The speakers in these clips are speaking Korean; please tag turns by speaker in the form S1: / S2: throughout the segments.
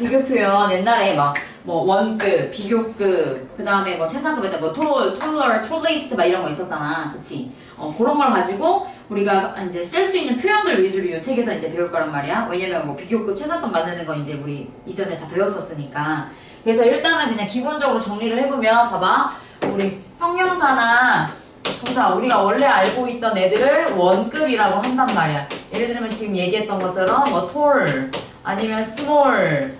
S1: 비교 표현 옛날에 막 뭐 원급, 비교급, 그 다음에 뭐 최상급에다 뭐 톨, 톨러, 톨레이스트 막 이런 거 있었잖아. 그치? 어, 그런 걸 가지고 우리가 이제 쓸 수 있는 표현들 위주로 이 책에서 이제 배울 거란 말이야. 왜냐면 뭐 비교급, 최상급 만드는 거 이제 우리 이전에 다 배웠었으니까. 그래서 일단은 그냥 기본적으로 정리를 해보면 봐봐. 우리 형용사나 부사 우리가 원래 알고 있던 애들을 원급이라고 한단 말이야. 예를 들면 지금 얘기했던 것처럼 뭐 톨, 아니면 스몰,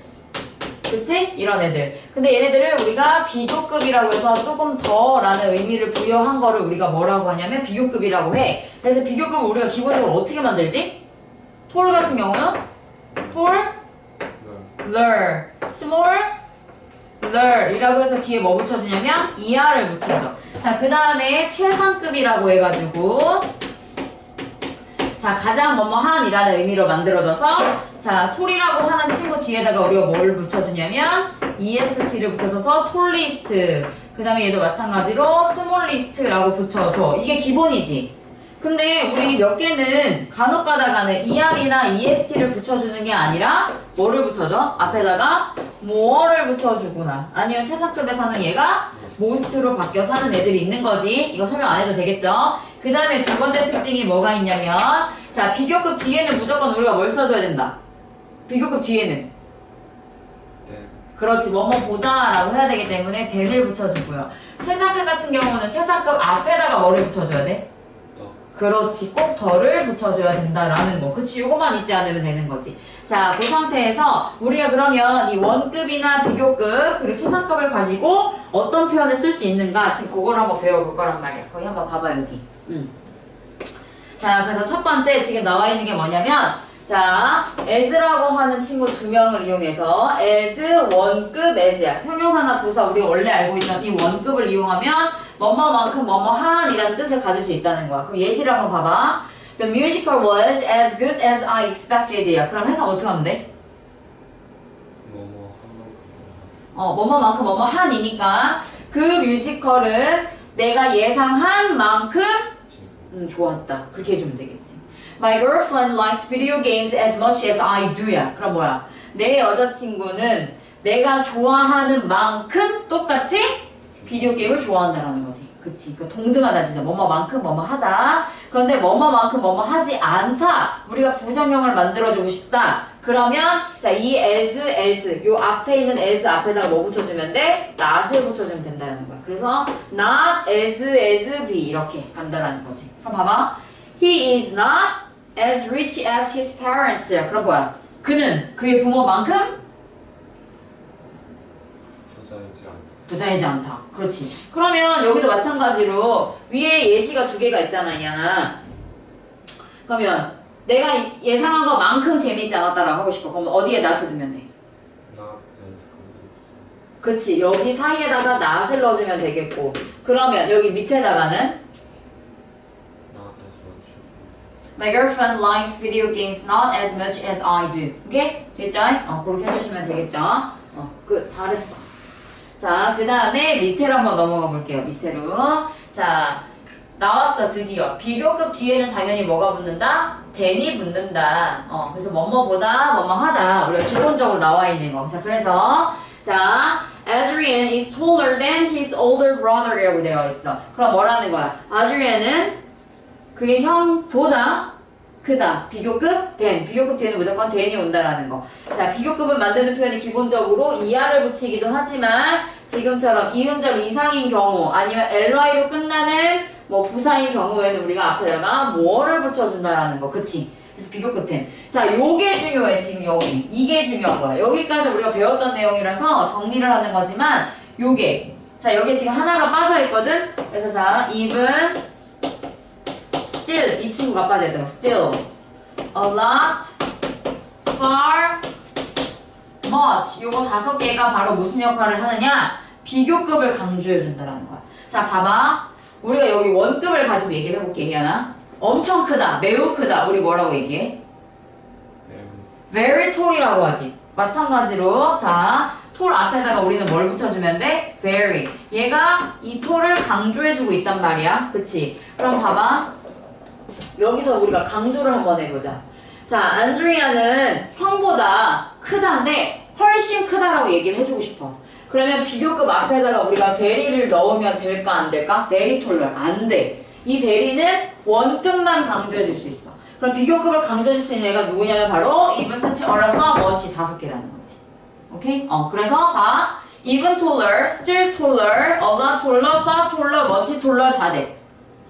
S1: 그치? 이런 애들. 근데 얘네들을 우리가 비교급이라고 해서 조금 더 라는 의미를 부여한 거를 우리가 뭐라고 하냐면 비교급이라고 해. 그래서 비교급을 우리가 기본적으로 어떻게 만들지? 톨 같은 경우는 톨, lur, small, lur 이라고 해서 뒤에 뭐 붙여주냐면 er을 붙여줘. 자, 그 다음에 최상급이라고 해가지고 자, 가장 뭐뭐한이라는 의미로 만들어져서 자, 톨이라고 하는 친구 뒤에다가 우리가 뭘 붙여주냐면 est를 붙여줘서 톨리스트 그 다음에 얘도 마찬가지로 스몰리스트라고 붙여줘. 이게 기본이지. 근데 우리 몇 개는 간혹 가다가는 er이나 est를 붙여주는 게 아니라 뭐를 붙여줘? 앞에다가 more를 붙여주구나. 아니면 최상급에서는 얘가 most로 바뀌어서 하는 애들이 있는 거지. 이거 설명 안 해도 되겠죠? 그 다음에 두 번째 특징이 뭐가 있냐면 자 비교급 뒤에는 무조건 우리가 뭘 써줘야 된다. 비교급 뒤에는
S2: 네.
S1: 그렇지 뭐뭐보다 라고 해야 되기 때문에 then을 붙여주고요. 최상급 같은 경우는 최상급 앞에다가 뭐를 붙여줘야 돼?
S2: 더.
S1: 그렇지 꼭 덜을 붙여줘야 된다라는 거 그치 요거만 잊지 않으면 되는 거지 자 그 상태에서 우리가 그러면 이 원급이나 비교급 그리고 최상급을 가지고 어떤 표현을 쓸 수 있는가 지금 그걸 한번 배워볼 거란 말이야 거기 한번 봐봐 여기 음. 자 그래서 첫 번째 지금 나와 있는 게 뭐냐면 자 as라고 하는 친구 두 명을 이용해서 as 원급 as야 형용사나 부사 우리가 원래 알고 있던 이 원급을 이용하면 뭐뭐만큼 뭐뭐한이라는 뜻을 가질 수 있다는 거야 그럼 예시를 한번 봐봐 The musical was as good as I expected야 그럼 해석 어떻게 하면 돼? 어, 뭐뭐만큼 뭐뭐한이니까 그 뮤지컬은 내가 예상한 만큼 음, 좋았다. 그렇게 해주면 되겠지. My girlfriend likes video games as much as I do야. 그럼 뭐야? 내 여자친구는 내가 좋아하는 만큼 똑같이 비디오 게임을 좋아한다라는 거지. 그치. 그 동등하다 진짜 뭐뭐만큼 뭐뭐하다. 그런데 뭐뭐만큼 뭐뭐하지 않다. 우리가 부정형을 만들어주고 싶다. 그러면 자 이 as as 요 앞에 있는 as 앞에다가 뭐 붙여주면 돼? not을 붙여주면 된다는 거야. 그래서 not as as be 이렇게 간다라는 거지. 그럼 봐봐. He is not as rich as his parents야. 그럼 뭐야? 그는 그의 부모만큼
S2: 부자이지 않다.
S1: 부자이지 않다. 그렇지. 그러면 여기도 마찬가지로 위에 예시가 두 개가 있잖아, 이하나. 그러면 내가 예상한 것만큼 재밌지 않았다라고 하고 싶어. 그럼 어디에 낫을 두면 돼? 그치. 여기 사이에다가 낫을 넣어주면 되겠고. 그러면 여기 밑에다가는. My girlfriend likes video games not as much as I do. 오케이? 됐죠? 어, 그렇게 해주시면 되겠죠? 어, 끝. 잘했어. 자, 그 다음에 밑으로 한번 넘어가 볼게요. 밑으로. 자, 나왔어, 드디어. 비교급 뒤에는 당연히 뭐가 붙는다? then이 붙는다. 어, 그래서 뭐뭐보다 뭐뭐하다. 우리가 기본적으로 나와 있는 거. 자, 그래서, 자, Adrian is taller than his older brother이라고 되어 있어. 그럼 뭐라는 거야? Adrian은 그의 형보다 크다. 비교급 된. 비교급 된은 무조건 된이 온다라는 거. 자, 비교급을 만드는 표현이 기본적으로 이하를 붙이기도 하지만 지금처럼 이음절 이상인 경우 아니면 ly로 끝나는 뭐 부사인 경우에는 우리가 앞에다가 뭐를 붙여준다라는 거. 그치? 그래서 비교급 된. 자, 요게 중요해. 지금 여기. 이게 중요한 거야. 여기까지 우리가 배웠던 내용이라서 정리를 하는 거지만 요게. 자, 여기 지금 하나가 빠져 있거든. 그래서 자, even still 이 친구가 빠져있던 거 still a lot far much 요거 다섯 개가 바로 무슨 역할을 하느냐 비교급을 강조해 준다라는 거야 자 봐봐 우리가 여기 원급을 가지고 얘기를 해볼게 희연아 엄청 크다 매우 크다 우리 뭐라고 얘기해
S2: Very.
S1: tall이라고 하지 마찬가지로 자톨 앞에다가 우리는 뭘 붙여주면 돼? very 얘가 이 톨을 강조해주고 있단 말이야 그치? 그럼 봐봐 여기서 우리가 강조를 한번 해보자. 자, 안드리아는 형보다 크다인데 훨씬 얘기를 해주고 싶어. 그러면 비교급 앞에다가 우리가 very를 넣으면 될까 안 될까? very taller 안 돼. 이 very는 원급만 강조해 줄 수 있어. 그럼 비교급을 강조해 줄 수 있는 애가 누구냐면 바로 even, taller, much 다섯 개라는 거지. 오케이? 어 그래서 봐. even taller, still taller, 다 돼.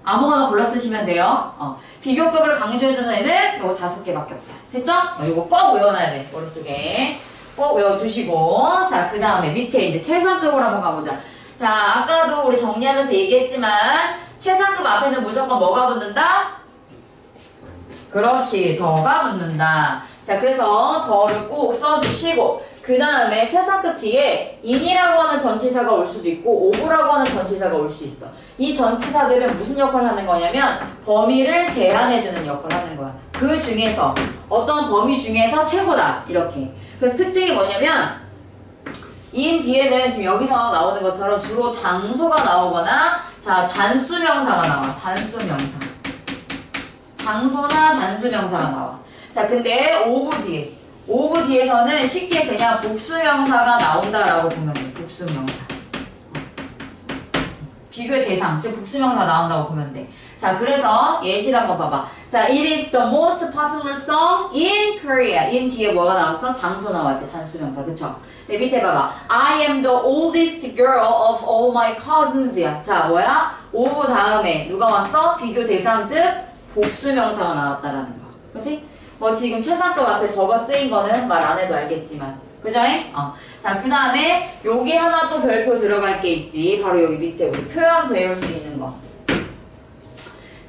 S1: 아무거나 골라 쓰시면 돼요. 어, 비교급을 강조해주는 애는 요거 다섯 개밖에 없다. 됐죠? 어, 요거 꼭 외워놔야 돼. 머릿속에. 꼭 외워두시고. 자, 그 다음에 밑에 이제 최상급으로 한번 가보자. 자, 아까도 우리 정리하면서 얘기했지만, 최상급 앞에는 무조건 뭐가 붙는다? 그렇지. 더가 붙는다. 자, 그래서 더를 꼭 써주시고, 그 다음에 최상급 뒤에 in이라고 하는 전치사가 올 수도 있고, over라고 하는 전치사가 올 수 있어. 이 전치사들은 무슨 역할을 하는 거냐면, 범위를 제한해주는 역할을 하는 거야. 그 중에서, 어떤 범위 중에서 최고다. 이렇게. 그래서 특징이 뭐냐면, in 뒤에는 지금 여기서 나오는 것처럼 주로 장소가 나오거나, 자, 단수명사가 나와. 단수명사. 장소나 단수명사가 나와. 자, 근데 오브 뒤에. 오브 뒤에서는 쉽게 그냥 복수명사가 나온다라고 보면 돼. 복수명사. 비교의 대상, 즉 복수명사 나온다고 보면 돼. 자, 그래서 예시를 한번 봐봐. 자, it is the most popular song in Korea. in 뒤에 뭐가 나왔어? 장소 나왔지, 단수명사. 그쵸? 네, 밑에 봐봐. I am the oldest girl of all my cousins야. 자, 뭐야? of 다음에 누가 왔어? 비교 대상, 즉 복수명사가 나왔다라는 거. 그치? 뭐 지금 최상급 앞에 저거 쓰인 거는 말 안 해도 알겠지만. 그죠? 어. 자, 그 다음에 여기 하나 또 별표 들어갈 게 있지. 바로 여기 밑에 우리 표현 배울 수 있는 거.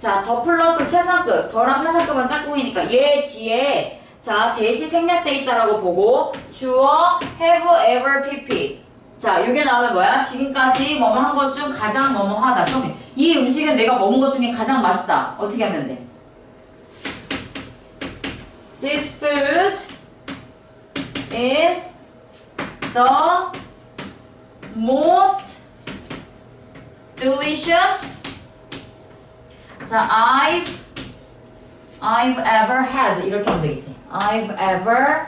S1: 자, 더 플러스 최상급. 더랑 최상급은 짝꿍이니까 얘 뒤에 자, 대시 생략돼 있다라고 보고 주어 have ever pp. 자, 이게 나오면 뭐야? 지금까지 뭐뭐 한 것 중 가장 뭐뭐 하다. 그럼 이 음식은 내가 먹은 것 중에 가장 맛있다. 어떻게 하면 돼? This food is the most delicious. 자, I've I've ever had 이렇게 하면 되겠지. I've ever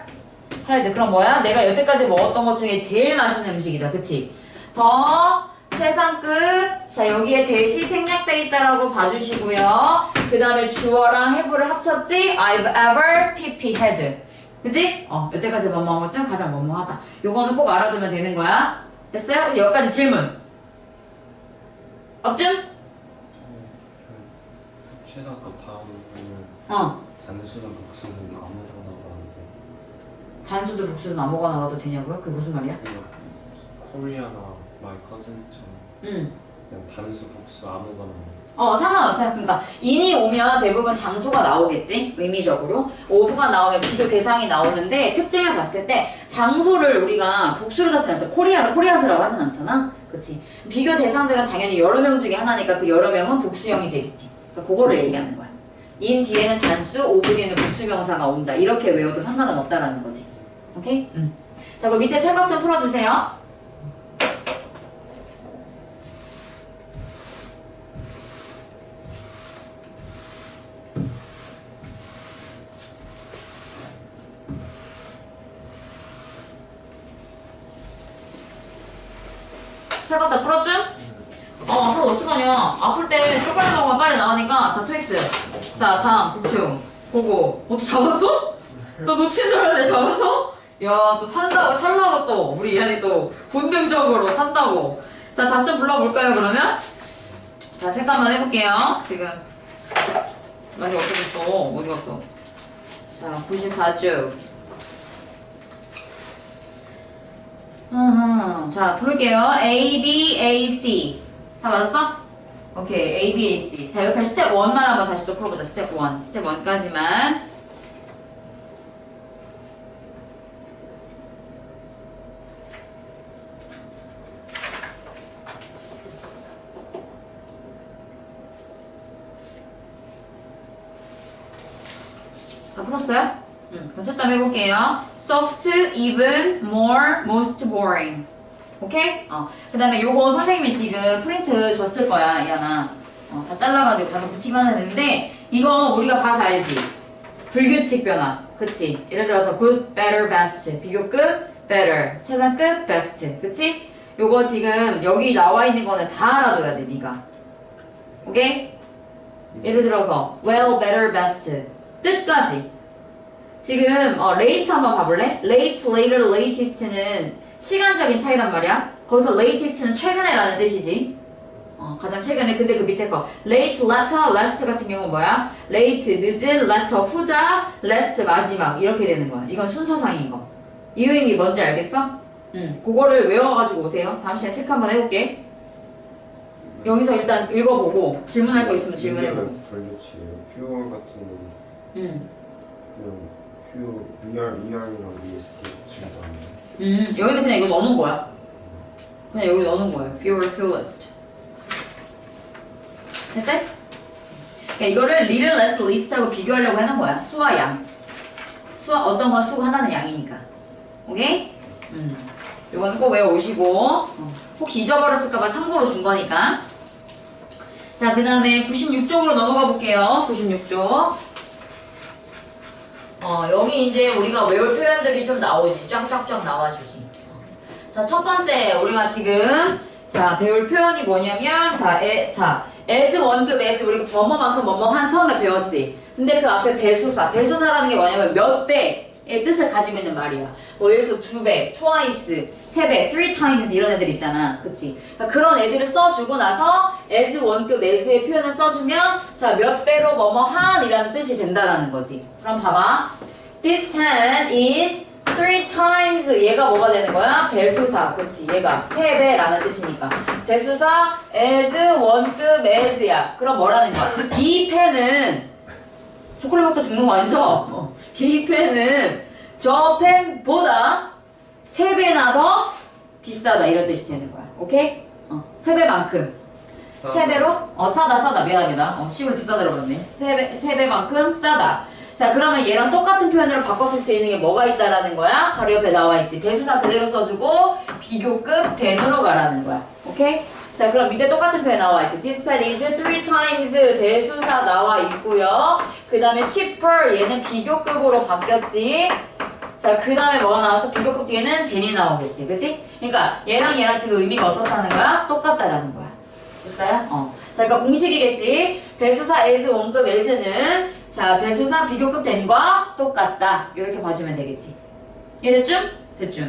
S1: had 그럼 뭐야? 내가 여태까지 먹었던 것 중에 제일 맛있는 음식이다. 그치? 더 최상급 자 여기에 대시 생략돼 있다라고 봐주시고요. 그 다음에 주어랑 have를 합쳤지? I've ever pp had 그치? 어 여태까지 뭐 먹은 것중 가장 뭐뭐하다. 요거는 꼭 알아두면 되는 거야. 됐어요? 여기까지 질문. 업준?
S2: 최상급 다음은
S1: 어.
S2: 단수는 복수는 아무거나 나오는데
S1: 단수도 복수도 아무거나 나와도 되냐고요? 그게 무슨 말이야?
S2: 그냥 코리아나 마이 커즌스처럼
S1: 응.
S2: 그냥 단수 복수 아무거나
S1: 어, 상관없어요. 그러니까 인이 오면 대부분 장소가 나오겠지? 의미적으로. 오후가 나오면 비교 대상이 나오는데 특징을 봤을 때 장소를 우리가 복수로 잡지 않죠. 코리아를 코리아스라고 하진 않잖아. 그치? 비교 대상들은 당연히 여러 명 중에 하나니까 그 여러 명은 복수형이 되겠지. 그러니까 그거를 얘기하는 거야. 인 뒤에는 단수, 오브 뒤에는 복수명사가 온다. 이렇게 외워도 상관은 없다라는 거지. 오케이? 응. 자, 그럼 밑에 철각 좀 풀어주세요. 철각 다 풀었죠? 어, 그럼 어떡하냐. 아플 때 초콜릿 먹으면 빨리 나가니까. 자, 트윅스. 자, 다음, 곤충. 보고. 어, 또 잡았어? 너 놓친 줄 알았는데 잡았어? 야, 또 산다고, 살라고 또. 우리 이한이 또 본능적으로 산다고. 자, 답좀 불러볼까요, 그러면? 자, 체크 한번 해볼게요. 지금. 많이 없어졌어. 어디 갔어? 자, 94쪽. 으흠. 자, 부를게요. A, B, A, C. 다 맞았어? 오케이. A, B, A, C. 자, 여기까지 스텝 1만 한번 다시 또 풀어보자. 스텝 1. 스텝 1까지만. 다 풀었어요? 응. 그럼 채점 해볼게요. soft, even, more, most boring. 오케이? 어. 그 다음에 요거 선생님이 지금 프린트 줬을 거야, 이하나. 어, 다 잘라가지고 가서 붙이면 되는데, 이거 우리가 봐서 알지? 불규칙 변화. 그치? 예를 들어서 good, better, best. 비교급, better. 최상급 best. 그치? 요거 지금 여기 나와 있는 거는 다 알아둬야 돼, 네가. 오케이? 예를 들어서 well, better, best. 뜻까지. 지금 어, late 한번 봐볼래? late, later, latest는 시간적인 차이란 말이야. 거기서 latest는 최근에라는 뜻이지. 어, 가장 최근에 근데 그 밑에 거 late, latter, last 같은 경우는 뭐야? late, 늦은, latter, 후자, last, 마지막 이렇게 되는 거야. 이건 순서상인 거. 이 의미 뭔지 알겠어? 응. 그거를 외워가지고 오세요. 다음 시간에 체크 한번 해볼게. 여기서 일단 읽어보고 질문할 거 있으면 질문해보고.
S2: 불규칙이에요. 휴월 같은 건
S1: 응.
S2: 그냥 휴 VR이랑 VST 친구 아니에요?
S1: 음, 여기는 그냥 이거 넣는 거야. 그냥 여기 넣는 거예요. Fewer, fewest. 됐지? 그러니까 이거를 little, less, least하고 비교하려고 하는 거야. 수와 양. 수 어떤 건 수가 하나는 양이니까. 오케이? 음. 이거는 꼭 외워오시고 어, 혹시 잊어버렸을까봐 참고로 준 거니까. 자, 그 다음에 96쪽으로 넘어가 볼게요. 96쪽. 어, 여기 이제 우리가 외울 표현들이 좀 나오지. 쫙쫙쫙 나와주지. 자, 첫 번째, 우리가 지금, 자, 배울 표현이 뭐냐면, 자, 에, 자, as 원급 as, 우리가 뭐뭐만큼 뭐뭐 한 처음에 배웠지. 근데 그 앞에 배수사. 배수사라는 게 뭐냐면 몇 배 의 뜻을 가지고 있는 말이야. 뭐, 예를 들어서 두 배, twice, 세 배, three times 이런 애들 있잖아. 그치? 그러니까 그런 애들을 써주고 나서 as 원급 as의 표현을 써주면, 자, 몇 배로 뭐뭐 한 이라는 뜻이 된다라는 거지. 그럼 봐봐. This pen is three times 얘가 뭐가 되는 거야? 배수사 그치 얘가 세 배라는 뜻이니까 배수사 as 원급 as야 그럼 뭐라는 거야? 이 펜은 초콜릿 먹다 죽는 거 아니죠? 어. 이 펜은 저 펜보다 세 배나 더 비싸다 이런 뜻이 되는 거야 오케이? 어, 세 배만큼 세 배로? 어 싸다 싸다 미안합니다 어 치물 비싸 들어갔네 세 배, 세 배만큼 싸다 자 그러면 얘랑 똑같은 표현으로 바꿔 쓸 수 있는 게 뭐가 있다라는 거야? 바로 옆에 나와 있지 배수사 그대로 써주고 비교급 된으로 가라는 거야 오케이? 자 그럼 밑에 똑같은 표현 나와 있지 This pen is three times 배수사 나와 있고요 그 다음에 cheaper 얘는 비교급으로 바뀌었지 자, 그 다음에 뭐가 나와서 비교급 뒤에는 된이 나오겠지, 그치? 그러니까 얘랑 얘랑 지금 의미가 어떻다는 거야? 똑같다라는 거야. 됐어요? 어. 자, 그러니까 공식이겠지. 배수사 as 원급 as는 자, 배수사 비교급 된과 똑같다. 이렇게 봐주면 되겠지. 이해됐죠? 됐죠?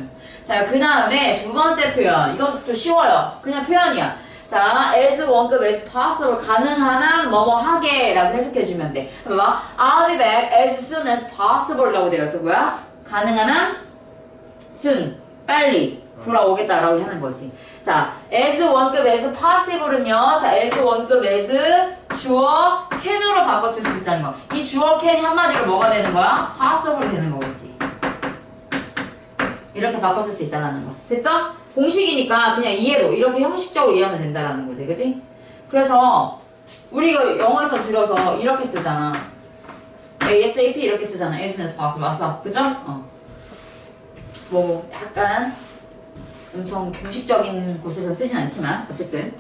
S1: 자, 그 다음에 두 번째 표현. 좀 쉬워요. 그냥 표현이야. 자, as 원급 as possible 가능한 한 뭐뭐 하게 라고 해석해주면 돼. 봐봐. I'll be back as soon as possible라고 되어 있어. 뭐야? 가능한 한 soon 빨리 돌아오겠다 라고 하는 거지. 자, as 원급 as possible은요. 자, as 원급 as 주어 can으로 바꿔 쓸 수 있다는 거. 이 주어 can이 한마디로 뭐가 되는 거야? possible 되는 거겠지. 이렇게 바꿔 쓸 수 있다는 거. 됐죠? 공식이니까 그냥 이해로 이렇게 형식적으로 이해하면 된다라는 거지. 그지? 그래서 우리가 영어에서 줄여서 이렇게 쓰잖아. ASAP 이렇게 쓰잖아. as possible. 맞어. 그죠? 어. 뭐 약간 엄청 공식적인 곳에서 쓰진 않지만 어쨌든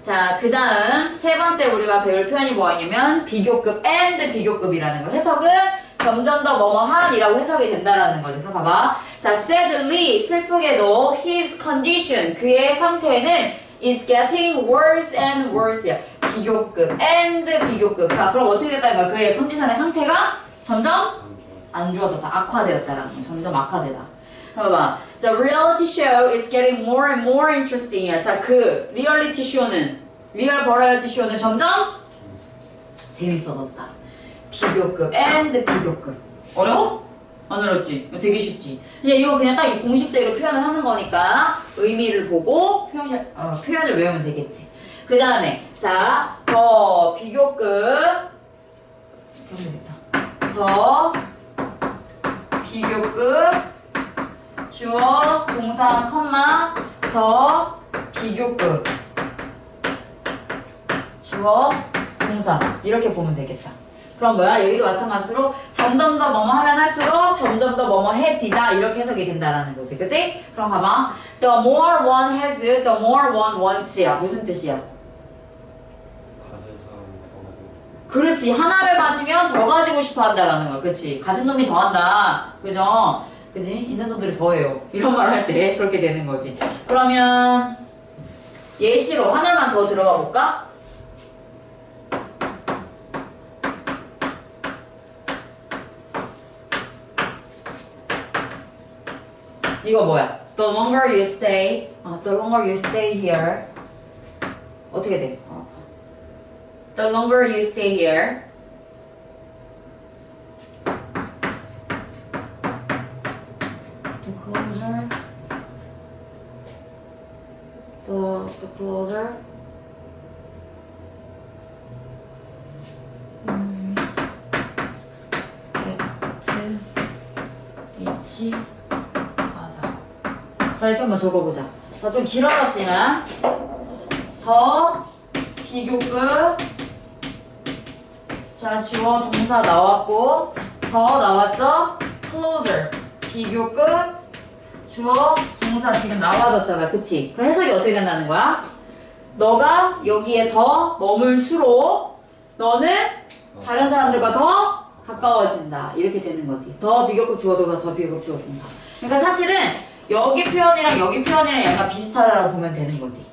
S1: 자, 그 다음 세 번째 우리가 배울 표현이 뭐냐면 비교급 and 비교급이라는 거 해석은 점점 더 뭐뭐한이라고 해석이 된다라는 거죠. 그럼 봐봐. 자, sadly 슬프게도 his condition 그의 상태는 is getting worse and worse야. 비교급 and 비교급. 자, 그럼 어떻게 거야? 그의 컨디션의 상태가 점점
S2: 안 좋아.
S1: 안 좋아졌다. 악화되었다라는 거. 점점 악화되다. 봐봐. The reality show is getting more and more interesting이야. 자, 그 리얼리티 쇼는 리얼 버라이어티 쇼는 점점 재밌어졌다. 비교급 and 비교급. 어려워? 안 어렵지? 되게 쉽지? 그냥 이거 그냥 딱 이 공식대로 표현을 하는 거니까 의미를 보고 표현, 어, 표현을 외우면 되겠지. 그 다음에 자, 더 비교급. 더 비교급 주어 동사 컴마 더 비교급 주어 동사 이렇게 보면 되겠다. 그럼 뭐야? 여기도 마찬가지로 점점 더 뭐뭐 하면 할수록 점점 더 뭐뭐 해지다 이렇게 해석이 된다라는 거지, 그치? 그럼 봐봐. The more one has, the more one wants야. 무슨 뜻이야? 그렇지. 하나를 가지면 더 가지고 싶어 한다라는 거야. 그치? 가진 놈이 더 한다. 그죠? 그지? 있는 놈들이 더해요. 이런 말 할 때 그렇게 되는 거지. 그러면 예시로 하나만 더 들어가 볼까? 이거 뭐야? The longer you stay, 어, the longer you stay here. 어떻게 돼? 어. The longer you stay here. The closer. The the closer. 음, 배트 이치 하다. 자 이렇게 한번 적어보자. 자 좀 길어졌지만 더 비교급 자 주어 동사 나왔고 더 나왔죠? closer 비교급 주어 동사 지금 나와졌잖아 그치? 그럼 해석이 어떻게 된다는 거야? 너가 여기에 더 머물수록 너는 다른 사람들과 더 가까워진다 이렇게 되는 거지 더 비교급 주어 동사 더 비교급 주어 동사 그러니까 사실은 여기 표현이랑 여기 표현이랑 약간 비슷하다고 보면 되는 거지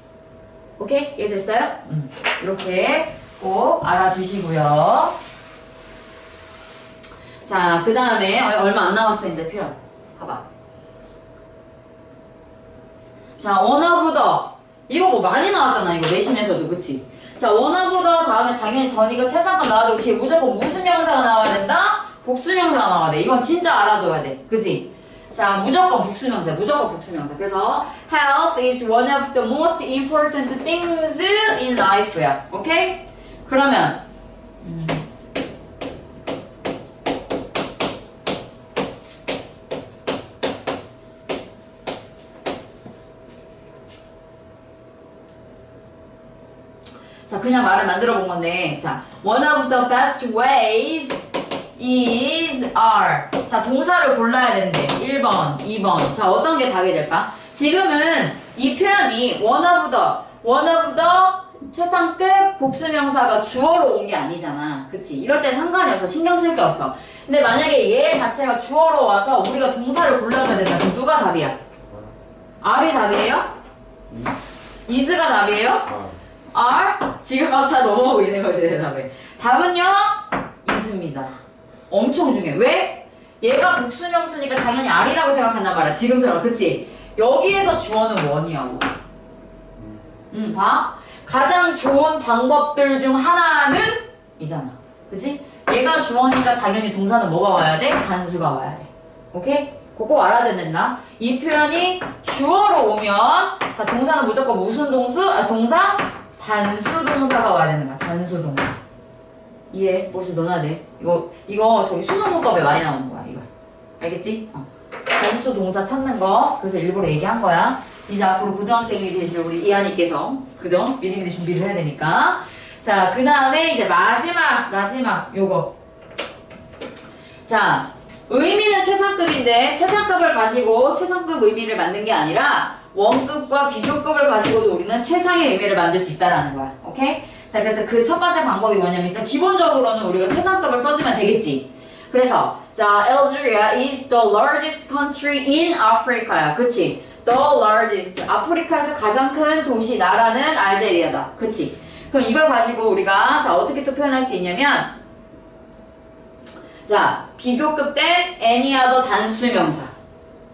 S1: 오케이? 이해됐어요? 음. 이렇게 꼭 알아주시고요. 자, 그 다음에 얼마 안 남았어 이제 표현. 봐봐. 자, 원어부더 이거 뭐 많이 나왔잖아 이거 내신에서도 그치? 자, 원어부더 다음에 당연히 더니가 최상급 나와주고 뒤에 무조건 무슨 명사가 나와야 된다? 복수명사가 나와야 돼. 이건 진짜 알아둬야 돼. 그치? 자, 무조건 복수명사, 무조건 복수명사. 그래서 health is one of the most important things in life야. 오케이? 그러면 음. 자, 그냥 말을 만들어 본 건데, 자, one of the best ways is are. 자, 동사를 골라야 되는데, 1번, 2번. 자, 어떤 게 답이 될까? 지금은 이 표현이 of the 최상급 복수명사가 주어로 온 게 아니잖아. 그치? 이럴 때 상관이 없어. 신경 쓸 게 없어. 근데 만약에 얘 자체가 주어로 와서 우리가 동사를 골라줘야 된다. 그럼 누가 답이야? R이 답이에요? is가 답이에요?
S2: 아,
S1: R? 지금 막다 넘어오고 있는 거지, 대답에. 답은요? 있습니다. 엄청 중요해. 왜? 얘가 복수명수니까 당연히 R이라고 생각한단 말이야. 지금처럼. 그치? 여기에서 주어는 원이야고. 응, 봐. 가장 좋은 방법들 중 하나는 이잖아. 그치? 얘가 주어니까 당연히 동사는 뭐가 와야 돼? 단수가 와야 돼. 오케이? 그거 꼭 알아야 된다. 이 표현이 주어로 오면 자 동사는 무조건 무슨 동수? 아 동사? 단수 동사가 와야 되는 거야. 단수 동사. 이해? 벌써 넣어야 돼. 이거 이거 저기 수능 문법에 많이 나오는 거야. 이거. 알겠지? 어. 단수 동사 찾는 거. 그래서 일부러 얘기한 거야. 이제 앞으로 고등학생이 되실 우리 이한이께서 그죠? 미리미리 준비를 해야 되니까. 자, 그 다음에 이제 마지막 마지막 요거. 자, 의미는 최상급인데 최상급을 가지고 최상급 의미를 만든 게 아니라 원급과 비교급을 가지고도 우리는 최상의 의미를 만들 수 있다라는 거야. 오케이? 자, 그래서 그 첫 번째 방법이 뭐냐면 일단 기본적으로는 우리가 최상급을 써주면 되겠지. 그래서 자, Algeria is the largest country in Africa야. 그치? The largest. 아프리카에서 가장 큰 도시 나라는 알제리아다. 그치? 그럼 이걸 가지고 우리가 자, 어떻게 또 표현할 수 있냐면 자, 비교급 된 any other 단수명사.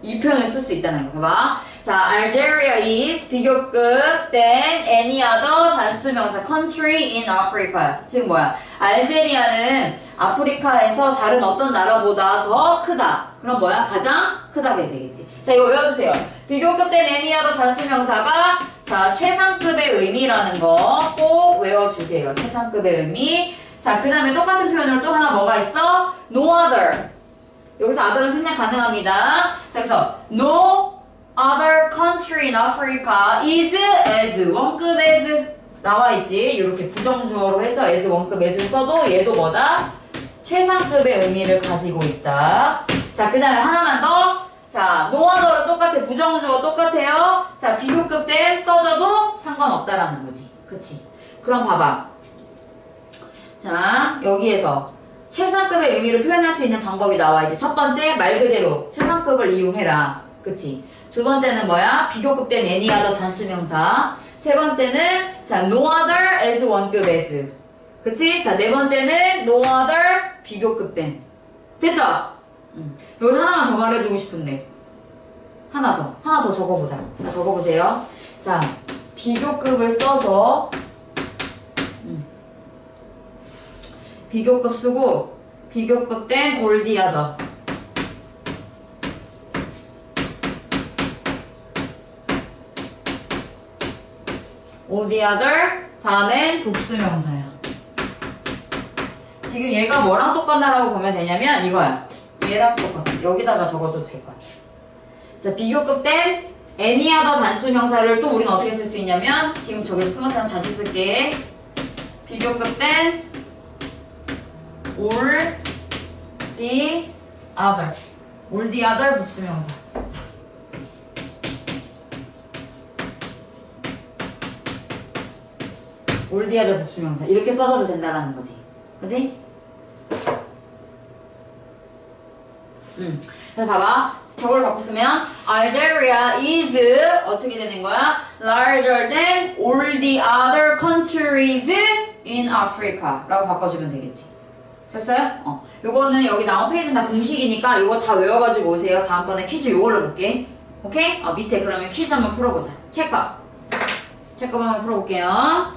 S1: 이 표현을 쓸 수 있다는 거. 봐봐. 자, Algeria is 비교급 된 any other 단수명사 country in Africa. 즉 뭐야? 알제리아는 아프리카에서 다른 어떤 나라보다 더 크다. 그럼 뭐야? 가장 크다게 되겠지. 자, 이거 외워주세요. 비교급 된 any other 단수명사가 자, 최상급의 의미라는 거 꼭 외워주세요. 최상급의 의미. 자, 그 다음에 똑같은 표현으로 또 하나 뭐가 있어? No other. 여기서 other는 생략 가능합니다. 자, 그래서 no other country in Africa is as 원급 as 나와 있지. 이렇게 부정주어로 해서 as 원급 as를 써도 얘도 뭐다? 최상급의 의미를 가지고 있다. 자, 그 다음에 하나만 더. 자, other은 똑같아. 부정주어 똑같아요. 자, 비교급 때 써줘도 상관없다라는 거지. 그치? 그럼 봐봐. 자, 여기에서 최상급의 의미를 표현할 수 있는 방법이 나와. 이제 첫 번째, 말 그대로 최상급을 이용해라. 그치? 두 번째는 뭐야? 비교급된 any other 단수명사. 세 번째는, 자, no other as 원급 as. 그치? 자, 네 번째는 no other 비교급된. 됐죠? 음. 여기서 하나만 더 말해주고 싶은데. 하나 더. 하나 더 적어보자. 자, 적어보세요. 자, 비교급을 써줘. 음. 비교급 쓰고, 비교급 된 올디아더. 올디아더 다음엔 복수명사야. 지금 얘가 뭐랑 똑같나라고 보면 되냐면 이거야. 얘랑 똑같아. 여기다가 적어줘도 될 것 같아. 자, 비교급 된 any other 단수 명사를 또 우리는 어떻게 쓸 수 있냐면 지금 저기 쓴 것처럼 다시 쓸게. 비교급 된 all the other. all the other 복수 명사. All the other 복수 명사. 이렇게 써줘도 된다라는 거지. 그지? 음. 자, 봐봐. 저걸 바꿨으면 Algeria is 어떻게 되는 거야? larger than all the other countries in Africa 라고 바꿔주면 되겠지. 됐어요? 어. 요거는 여기 나온 페이지는 다 공식이니까 요거 다 외워가지고 오세요. 다음번에 퀴즈 요걸로 볼게. 오케이? 어, 밑에 그러면 퀴즈 한번 풀어보자. 체크. 체크 한번 풀어볼게요.